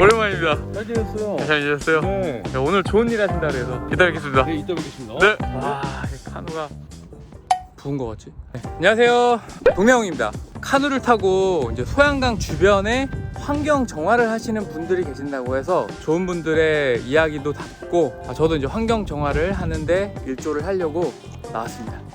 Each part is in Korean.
오랜만입니다. 잘 지냈어요? 잘 지냈어요? 네. 야, 오늘 좋은 일 하신다 그래서 이따 뵙겠습니다. 네, 이따 뵙겠습니다. 네. 와, 이 카누가 부은 거 같지? 네. 안녕하세요. 동네형입니다. 카누를 타고 이제 소양강 주변에 환경 정화를 하시는 분들이 계신다고 해서 좋은 분들의 이야기도 듣고 아, 저도 이제 환경 정화를 하는데 일조를 하려고 나왔습니다.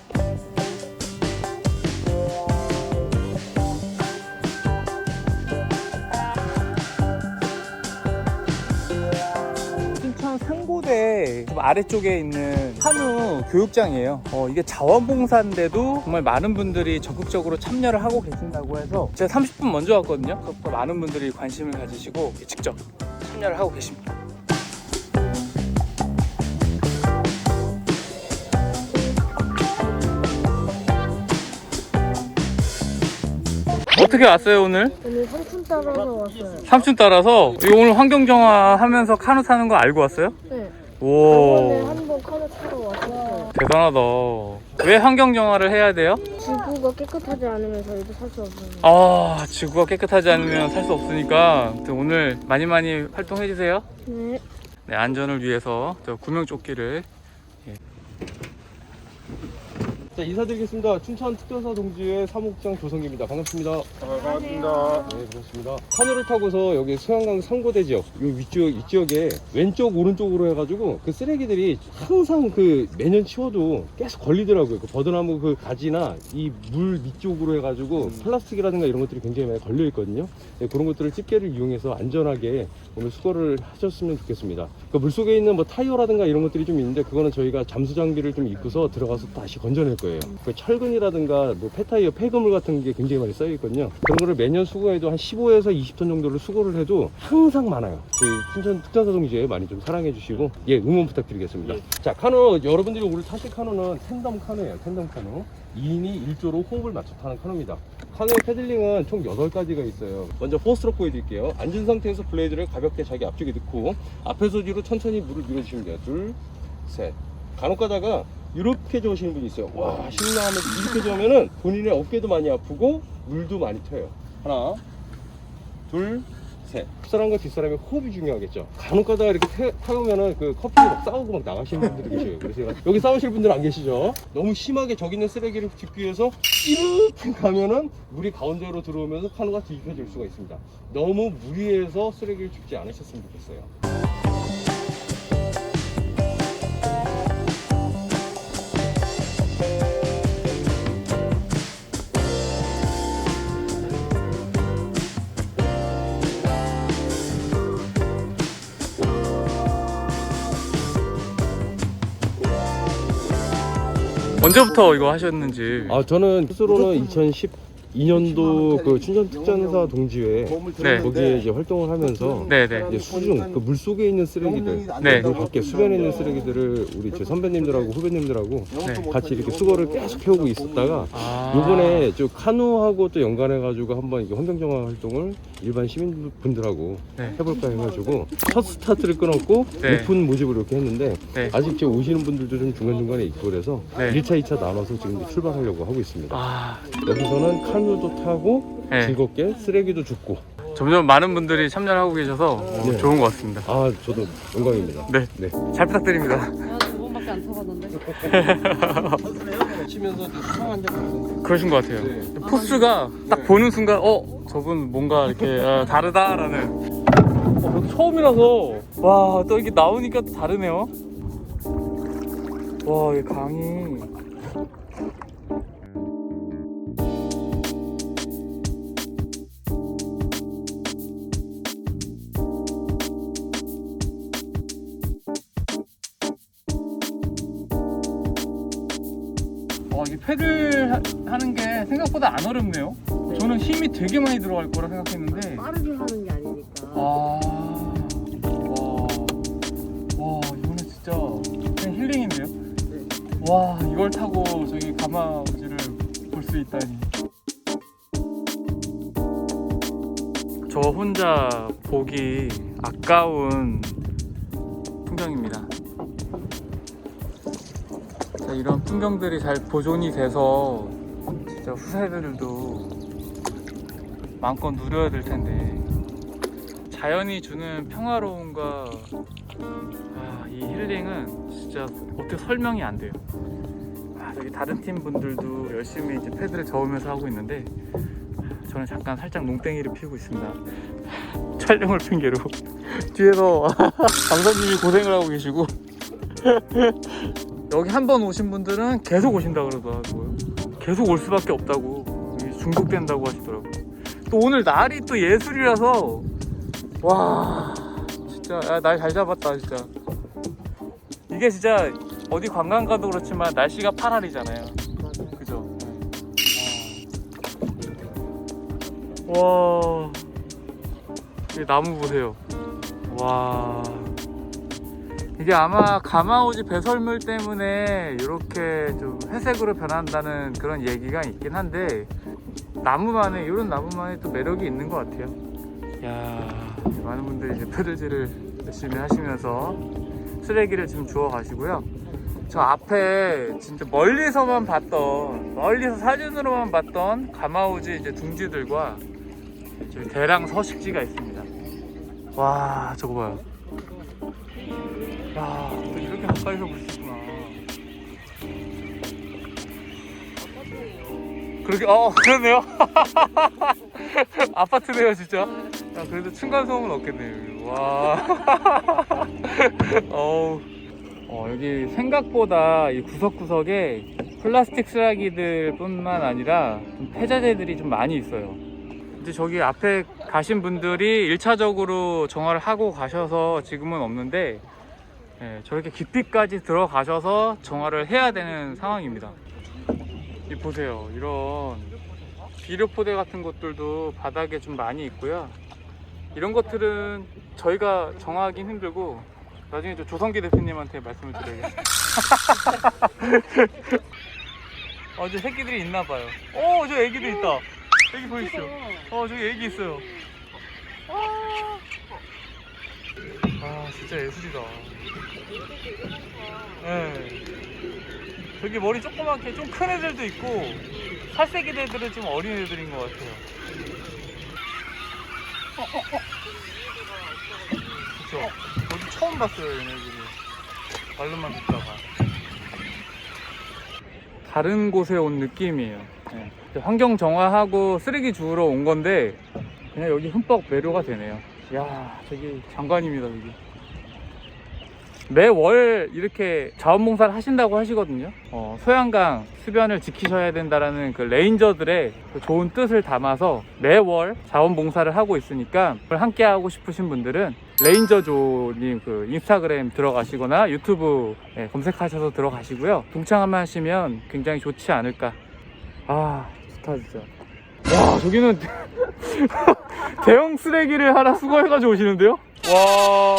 상고대 좀 아래쪽에 있는 한우 교육장이에요. 어, 이게 자원봉사인데도 정말 많은 분들이 적극적으로 참여를 하고 계신다고 해서 제가 30분 먼저 왔거든요. 그래서 많은 분들이 관심을 가지시고 직접 참여를 하고 계십니다. 어떻게 왔어요 오늘? 오늘 삼촌 따라서 왔어요. 삼촌 따라서 이거 오늘 환경정화 하면서 카누 타는 거 알고 왔어요? 네. 오 한번 타러. 대단하다. 왜 환경 정화를 해야 돼요? 지구가 깨끗하지 않으면 저희도 살 수 없어요. 아 지구가 깨끗하지 않으면 살 수 없으니까 아무튼 오늘 많이 많이 활동해 주세요. 네. 네 안전을 위해서 저 구명조끼를 자, 인사드리겠습니다. 춘천 특별사 동지회 사무국장 조성기입니다. 반갑습니다. 반갑습니다. 네, 반갑습니다. 카누를 타고서 여기 소양강 상고대 지역, 요 위쪽, 이 지역에 왼쪽, 오른쪽으로 해가지고 그 쓰레기들이 항상 그 매년 치워도 계속 걸리더라고요. 그 버드나무 그 가지나 이물 밑쪽으로 해가지고 플라스틱이라든가 이런 것들이 굉장히 많이 걸려 있거든요. 네, 그런 것들을 집게를 이용해서 안전하게 오늘 수거를 하셨으면 좋겠습니다. 그 물속에 있는 뭐 타이어라든가 이런 것들이 좀 있는데 그거는 저희가 잠수 장비를 좀 입고서 들어가서 다시 건져낼 거예요. 그 철근이라든가 뭐 폐타이어, 폐그물 같은 게 굉장히 많이 쌓여 있거든요. 그런 거를 매년 수거해도 한 15에서 20톤 정도를 수거를 해도 항상 많아요. 저희 춘천 특전사동지에 많이 좀 사랑해 주시고 예 응원 부탁드리겠습니다. 자 카누 여러분들이 오늘 타실 카누는 텐덤 카누예요. 텐덤 카누. 2인이 1조로 호흡을 맞춰 타는 카누입니다. 카누의 패들링은 총 8가지가 있어요. 먼저 포스트로 보여드릴게요. 앉은 상태에서 블레이드를 가볍게 자기 앞쪽에 넣고 앞에서 뒤로 천천히 물을 밀어주시면 돼요. 둘, 셋. 간혹 가다가 이렇게 저으시는 분이 있어요. 와, 신나하면서 이렇게 저으면은 본인의 어깨도 많이 아프고 물도 많이 튀어요. 하나, 둘, 셋. 앞사람과 뒷사람의 호흡이 중요하겠죠. 간혹 가다가 이렇게 태, 타보면은 그 커피 막 싸우고 막 나가시는 분들이 계셔요. 그래서 여기 싸우실 분들 안 계시죠? 너무 심하게 저기 있는 쓰레기를 줍기 위해서 이렇게 가면은 물이 가운데로 들어오면서 카누가 뒤집혀질 수가 있습니다. 너무 무리해서 쓰레기를 줍지 않으셨으면 좋겠어요. 언제부터 이거 하셨는지. 아 저는 스스로는 2012년도 그 춘천 특전사 동지회 네. 거기에 이제 활동을 하면서 네 네 이제 수중 그 물 속에 있는 쓰레기들 네. 그 밖에 수변에 있는 쓰레기들을 우리 제 선배님들하고 후배님들하고 네. 같이 이렇게 수거를 계속 해오고 있었다가 아, 요번에 저 카누하고 또 연관해 가지고 한번 이게 환경정화 활동을 일반 시민분들하고 네. 해볼까 해가지고 첫 스타트를 끊었고 네. 오픈 모집을 이렇게 했는데 네. 아직 지금 오시는 분들도 좀 중간중간에 있고 그래서 네. 1차, 2차 나눠서 지금 출발하려고 하고 있습니다. 아 여기서는 카누 도 타고 네. 즐겁게 쓰레기도 줍고 점점 많은 분들이 참여를 하고 계셔서 어, 네. 좋은 것 같습니다. 아 저도 영광입니다. 네. 네. 잘 부탁드립니다. 내가 두 번밖에 안 타봤는데. 치면서 수상 한잔 그러신 것 같아요. 네. 포스가 딱 보는 순간 어 저분 뭔가 이렇게 아, 다르다라는 어, 처음이라서 와 또 이게 나오니까 또 다르네요. 와 이 강이 패들 하, 하는 게 생각보다 안 어렵네요. 저는 힘이 되게 많이 들어갈 거라 생각했는데 빠르게 하는 게 아니니까. 아, 와, 와, 이거는 진짜 그냥 힐링인데요? 와, 이걸 타고 저기 가마우지를 볼 수 있다니. 저 혼자 보기 아까운 풍경입니다. 자, 이런 풍경들이 잘 보존이 돼서 진짜 후세들도 마음껏 누려야 될 텐데 자연이 주는 평화로움과 아, 이 힐링은 진짜 어떻게 설명이 안 돼요. 아, 저기 다른 팀 분들도 열심히 이제 패드를 저으면서 하고 있는데 아, 저는 잠깐 살짝 농땡이를 피우고 있습니다. 촬영을 핑계로 뒤에서 강사님이 고생을 하고 계시고 여기 한 번 오신 분들은 계속 오신다 그러더라고요. 계속 올 수밖에 없다고 중독된다고 하시더라고요. 또 오늘 날이 또 예술이라서 와 진짜 날 잘 잡았다 진짜. 이게 진짜 어디 관광 가도 그렇지만 날씨가 8알이잖아요. 그죠? 와. 이 나무 보세요. 와. 이게 아마 가마오지 배설물 때문에 이렇게 좀 회색으로 변한다는 그런 얘기가 있긴 한데 나무만의 이런 나무만의 또 매력이 있는 것 같아요. 야 많은 분들이 이제 페르지를 열심히 하시면서 쓰레기를 지금 주워 가시고요. 저 앞에 진짜 멀리서만 봤던 멀리서 사진으로만 봤던 가마오지 이제 둥지들과 대랑 서식지가 있습니다. 와 저거 봐요. 야, 또 이렇게 가까이서 볼 수 있구나. 그러게, 어, 그러네요. 아파트네요, 진짜. 야, 그래도 층간소음은 없겠네요. 와. 어우. 어, 여기 생각보다 이 구석구석에 플라스틱 쓰레기들 뿐만 아니라 좀 폐자재들이 좀 많이 있어요. 이제 저기 앞에 가신 분들이 1차적으로 정화를 하고 가셔서 지금은 없는데 예, 저렇게 깊이까지 들어가셔서 정화를 해야 되는 상황입니다. 이 보세요. 이런 비료포대 같은 것들도 바닥에 좀 많이 있고요. 이런 것들은 저희가 정화하긴 힘들고 나중에 저 조성기 대표님한테 말씀을 드려야겠습니다. 어, 저 새끼들이 있나 봐요. 오, 저 애기도 있다. 애기 보이시죠? 어, 저기 애기 있어요. 아, 진짜 예술이다. 네. 저기 머리 조그맣게 좀 큰 애들도 있고 살색이 애들은 좀 어린 애들인 것 같아요. 그쵸? 저도 처음 봤어요, 얘네들이. 말로만 듣다가. 다른 곳에 온 느낌이에요. 네. 환경 정화하고 쓰레기 주우러 온 건데 그냥 여기 흠뻑 매료가 되네요. 야, 저기 장관입니다, 여기. 매월 이렇게 자원봉사를 하신다고 하시거든요. 어, 소양강 수변을 지키셔야 된다라는 그 레인저들의 그 좋은 뜻을 담아서 매월 자원봉사를 하고 있으니까 함께 하고 싶으신 분들은 레인저조님 그 인스타그램 들어가시거나 유튜브 예, 검색하셔서 들어가시고요. 동참만 하시면 굉장히 좋지 않을까. 아, 좋다 진짜. 와, 저기는 대형 쓰레기를 하나 수거해가지고 오시는데요? 와.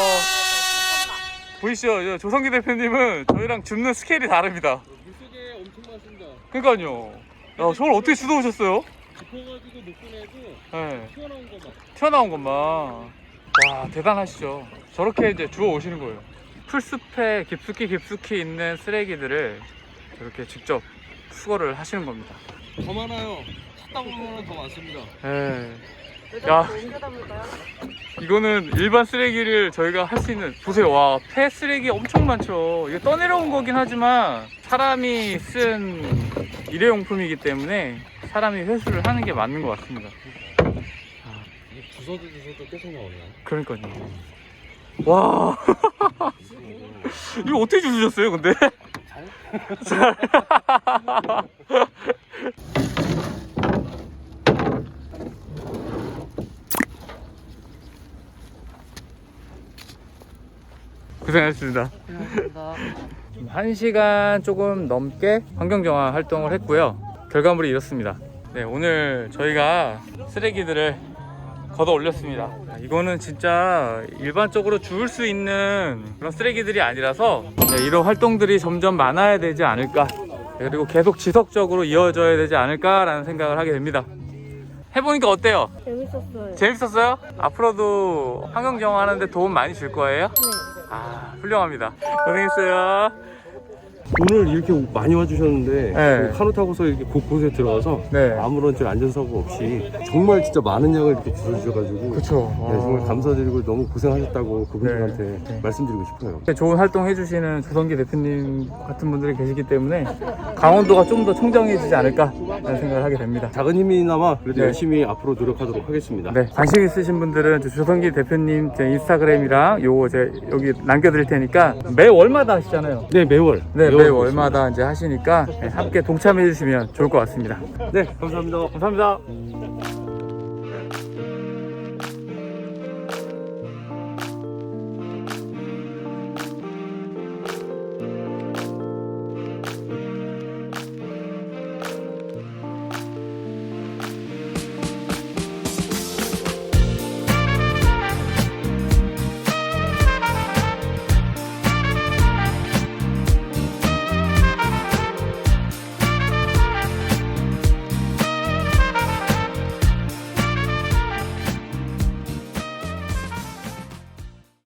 보이시죠? 저 조성기 대표님은 저희랑 줍는 스케일이 다릅니다. 물속에 엄청 많습니다. 그러니까요. 야, 저걸 어떻게 주워 오셨어요? 짚어가지고 못 꺼내고 네, 튀어나온 것만. 튀어나온 것만. 와, 대단하시죠. 저렇게 이제 주워 오시는 거예요. 풀숲에 깊숙이 깊숙이 있는 쓰레기들을 저렇게 직접 수거를 하시는 겁니다. 더 많아요. 보면 더 많습니다. 예. 야, 이거는 일반 쓰레기를 저희가 할 수 있는 보세요. 와 폐 쓰레기 엄청 많죠. 이게 떠내려온 거긴 하지만 사람이 쓴 일회용품이기 때문에 사람이 회수를 하는 게 맞는 것 같습니다. 주워도 주워도 계속 나오네요. 그러니까요. 와. 이거 어떻게 주셨어요 근데? 잘 고생하셨습니다. 지금 1시간 조금 넘게 환경정화 활동을 했고요. 결과물이 이렇습니다. 네, 오늘 저희가 쓰레기들을 걷어 올렸습니다. 이거는 진짜 일반적으로 주울 수 있는 그런 쓰레기들이 아니라서 네, 이런 활동들이 점점 많아야 되지 않을까. 네, 그리고 계속 지속적으로 이어져야 되지 않을까라는 생각을 하게 됩니다. 해보니까 어때요? 재밌었어요. 재밌었어요? 앞으로도 환경정화 하는데 도움 많이 줄 거예요? 네. 아, 훌륭합니다. 고생했어요. 오늘 이렇게 많이 와주셨는데 네. 그 카누 타고서 이렇게 곳곳에 들어가서 네. 아무런 저 안전사고 없이 정말 진짜 많은 양을 이렇게 주셔가지고 그쵸. 네, 정말 어. 감사드리고 너무 고생하셨다고 그분들한테 네. 말씀드리고 싶어요. 좋은 활동 해주시는 조성기 대표님 같은 분들이 계시기 때문에 강원도가 좀 더 청정해지지 않을까 라는 생각을 하게 됩니다. 작은 힘이나마 그래도 네. 열심히 앞으로 노력하도록 하겠습니다. 네, 관심 있으신 분들은 저 조성기 대표님 제 인스타그램이랑 요거 제 여기 남겨드릴 테니까 매 월마다 하시잖아요. 네, 매월. 네, 매월 매 하고 월마다 이제 하시니까 네, 함께 동참해 주시면 좋을 것 같습니다. 네, 감사합니다. 감사합니다.